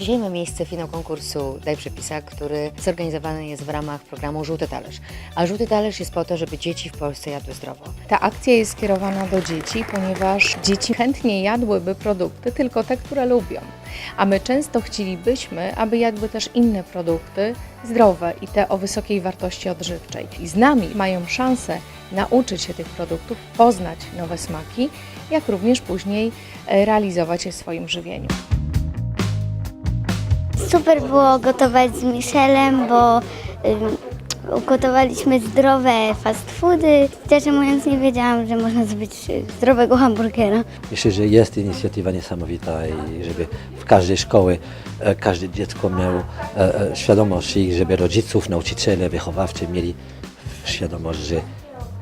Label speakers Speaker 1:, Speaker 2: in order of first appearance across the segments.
Speaker 1: Dzisiaj ma miejsce finał konkursu Daj Przepisa, który zorganizowany jest w ramach programu Żółty Talerz. A Żółty Talerz jest po to, żeby dzieci w Polsce jadły zdrowo.
Speaker 2: Ta akcja jest skierowana do dzieci, ponieważ dzieci chętnie jadłyby produkty, tylko te, które lubią. A my często chcielibyśmy, aby jadły też inne produkty zdrowe i te o wysokiej wartości odżywczej. I z nami mają szansę nauczyć się tych produktów, poznać nowe smaki, jak również później e, realizować je w swoim żywieniu.
Speaker 3: Super było gotować z Michelem, bo ugotowaliśmy zdrowe fast foody. Szczerze mówiąc nie wiedziałam, że można zrobić y, zdrowego hamburgera.
Speaker 4: Myślę, że jest inicjatywa niesamowita i żeby w każdej szkoły e, każde dziecko miało e, e, świadomość i żeby rodziców, nauczyciele, wychowawcy mieli świadomość, że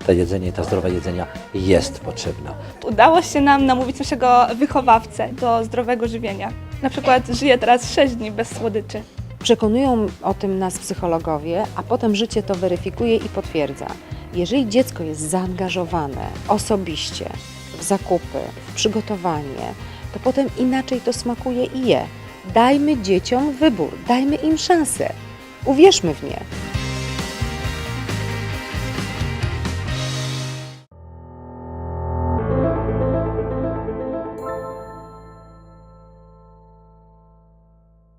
Speaker 4: to jedzenie, ta zdrowe jedzenia jest potrzebna.
Speaker 5: Udało się nam namówić naszego wychowawcę do zdrowego żywienia. Na przykład żyje teraz 6 dni bez słodyczy.
Speaker 6: Przekonują o tym nas psychologowie, a potem życie to weryfikuje i potwierdza. Jeżeli dziecko jest zaangażowane osobiście w zakupy, w przygotowanie, to potem inaczej to smakuje i je. Dajmy dzieciom wybór, dajmy im szansę. Uwierzmy w nie.